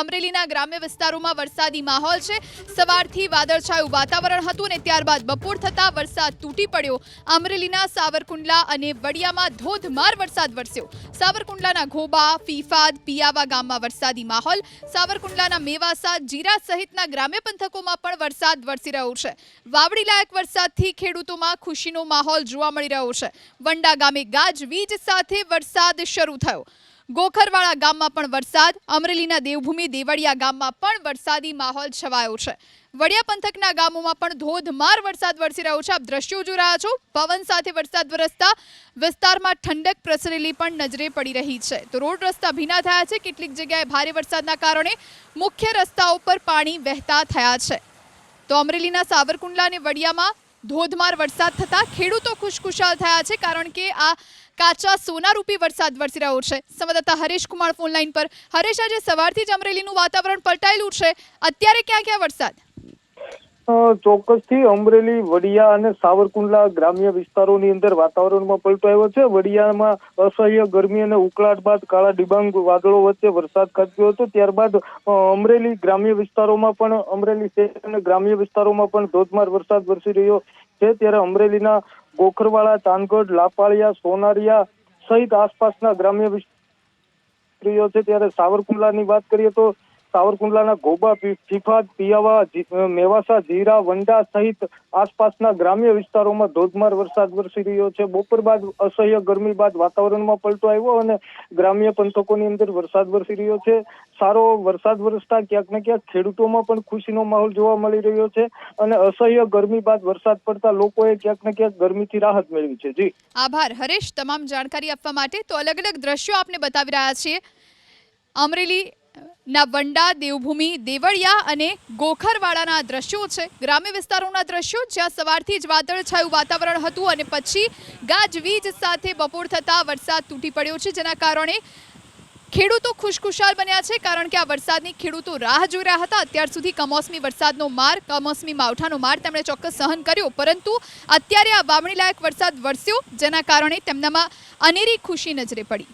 અમરેલીના ગ્રામ્ય વિસ્તારોમાં વરસાદી માહોલ છે. સવારથી વાદળછાયું વાતાવરણ હતું અને ત્યારબાદ બપોર થતાં વરસાદ તૂટી પડ્યો. અમરેલીના સાવરકુંડલા અને વડિયામાં ધોધમાર વરસાદ વરસ્યો. સાવરકુંડલાના ઘોબા, ફીફાદ, પિયાવા ગામમાં વરસાદી માહોલ. સાવરકુંડલાના મેવાસા, જીરા સહિતના ગ્રામ્ય પંથકોમાં પણ વરસાદ વરસી રહ્યો છે. વાવડી લાયક વરસાદથી ખેડૂતોમાં ખુશીનો માહોલ જોવા મળી રહ્યો છે. વંડા ગામે ગાજવીજ સાથે વરસાદ શરૂ થયો. ગોખરવાળા ગામમાં પણ વરસાદ, અમરેલીના દેવભૂમિ, દેવળિયા ગામમાં પણ વરસાદી માહોલ છવાયો છે. વડિયા પંથકના ગામોમાં પણ ધોધમાર વરસાદ વરસી રહ્યો છે. આપ દ્રશ્યો જોઈ રહ્યા છો. પવન સાથે વરસાદ વરસતા વિસ્તારમાં ઠંડક પ્રસરેલી પણ નજરે પડી રહી છે. તો રોડ રસ્તા ભીના થયા છે. કેટલીક જગ્યાએ ભારે વરસાદના કારણે મુખ્ય રસ્તાઓ પર પાણી વહેતા થયા છે. તો અમરેલીના સાવરકુંડલા અને વડિયામાં ધોધમાર વરસાદ થતાં ખેડૂતો ખુશખુશાલ થયા છે કારણ કે આ કાચા સોનારૂપી વરસાદ વરસી રહ્યો છે. સંવાદદાતા હરેશ કુમાર ફોન લાઈન પર. હરેશ, આજે સવારથી જ અમરેલીનું વાતાવરણ પલટાયેલું છે. અત્યારે ક્યાં ક્યાં વરસાદ? ચોક્કસથી અમરેલી, વડિયા અને સાવરકુંડલા ગ્રામ્ય વિસ્તારોની અંદર વાતાવરણમાં પલટો આવ્યો છે. વડિયામાં અસહ્ય ગરમી અને ઉકળાટ બાદ કાળા ડિબાંગ વાદળો વચ્ચે વરસાદ ખાબક્યો હતો. ત્યારબાદ અમરેલી ગ્રામ્ય વિસ્તારોમાં પણ, અમરેલી શહેર અને ગ્રામ્ય વિસ્તારોમાં પણ ધોધમાર વરસાદ વરસી રહ્યો છે. ત્યારે અમરેલીના ગોખરવાળા ચાંદગઢ લાપાળિયા, સોનારિયા સહિત આસપાસના ગ્રામ્ય વિસ્તારો છે. ત્યારે સાવરકુંડલાની વાત કરીએ તો સાવરકુંડલાના ગોબા ચીફાદ પિયાવા મેવાસા, જીરા, વંડા સહિત આસપાસના ગ્રામ્ય વિસ્તારોમાં ધોધમાર વરસાદ વરસી રહ્યો છે. બપોર બાદ અસહ્ય ગરમી બાદ વાતાવરણમાં પલટો આવ્યો અને ગ્રામ્ય પંથકોની અંદર વરસાદ વરસી રહ્યો છે. સારો વરસાદ વરસતા ક્યાંક ને ક્યાંક ખેડૂતોમાં પણ ખુશીનો માહોલ જોવા મળી રહ્યો છે અને અસહ્ય ગરમી બાદ વરસાદ પડતા લોકોએ ક્યાંક ને ક્યાંક ગરમીથી રાહત મેળવી છે. જી. આભાર. હરેશ, તમામ જાણકારી આપવા માટે તો અલગ અલગ દ્રશ્યો આપને બતાવી રહ્યા છીએ. અમરેલી ના વંડા, દેવભૂમિ, દેવળિયા અને ગોખરવાડાના દ્રશ્યો છે. ગ્રામ્ય વિસ્તારોના દ્રશ્યો, જ્યાં સવારથી જ વાદળછાયું વાતાવરણ હતું અને પછી ગાજવીજ સાથે બપોર થતાં વરસાદ તૂટી પડ્યો છે, જેના કારણે ખેડૂતો ખુશખુશાલ બન્યા છે, કારણ કે આ વરસાદની ખેડૂતો રાહ જોઈ રહ્યા હતા. અત્યાર સુધી કમોસમી વરસાદનો માર, કમોસમી માવઠાનો માર તેમણે ચોક્કસ સહન કર્યો. પરંતુ અત્યારે આ વાવણીલાયક વરસાદ વરસ્યો, જેના કારણે તેમનામાં અનેરી ખુશી નજરે પડી.